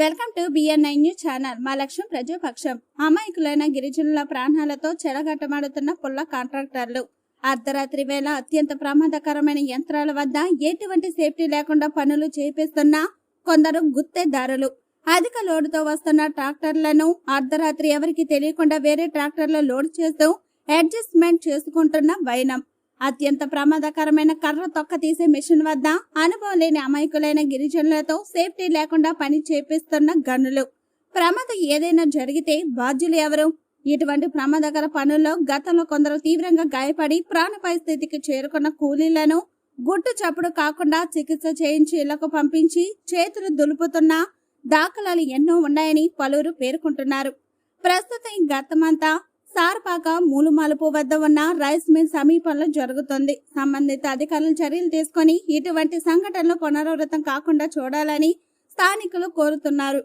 Welcome to B N nine news channel. మా లక్ష్యం ప్రజాపక్షం. అమాయకులైన గిరిజనుల ప్రాణాలతో చెలగట్టమాడుతున్న పుల్ల కాంట్రాక్టర్లు. అర్ధరాత్రి వేళ అత్యంత ప్రమాదకరమైన యంత్రాల వద్ద ఎటువంటి సేఫ్టీ లేకుండా పనులు చేపిస్తున్న కొందరు గుత్తేదారులు. అధిక లోడుతో వస్తున్న ట్రాక్టర్లను అర్ధరాత్రి ఎవరికి తెలియకుండా వేరే ట్రాక్టర్లో లోడ్ చేస్తూ అడ్జస్ట్మెంట్ చేసుకుంటున్న వైనం. అత్యంత ప్రమాదకరమైన కర్ర తొక్క తీసే మిషన్ వద్ద అనుభవం లేని అమాయకులైన గిరిజనులతో సేఫ్టీ లేకుండా పని చేపిస్తున్న గనులు. ప్రమాదం ఏదైనా జరిగితే బాధ్యులు ఎవరు? ఇటువంటి ప్రమాదకర పనుల్లో గతంలో కొందరు తీవ్రంగా గాయపడి ప్రాణ స్థితికి చేరుకున్న కూలీలను గుట్టు చప్పుడు కాకుండా చికిత్స చేయించి ఇళ్ళకు పంపించి చేతులు దులుపుతున్న దాఖలాలు ఎన్నో ఉన్నాయని పలువురు పేర్కొంటున్నారు. ప్రస్తుతం ఈ గతమంతా సార్పాక మూలుమాలుపు వద్ద ఉన్న రైస్ మిల్ సమీపంలో జరుగుతుంది. సంబంధిత అధికారులు చర్యలు తీసుకొని ఇటువంటి సంఘటనలు పునరావృతం కాకుండా చూడాలని స్థానికులు కోరుతున్నారు.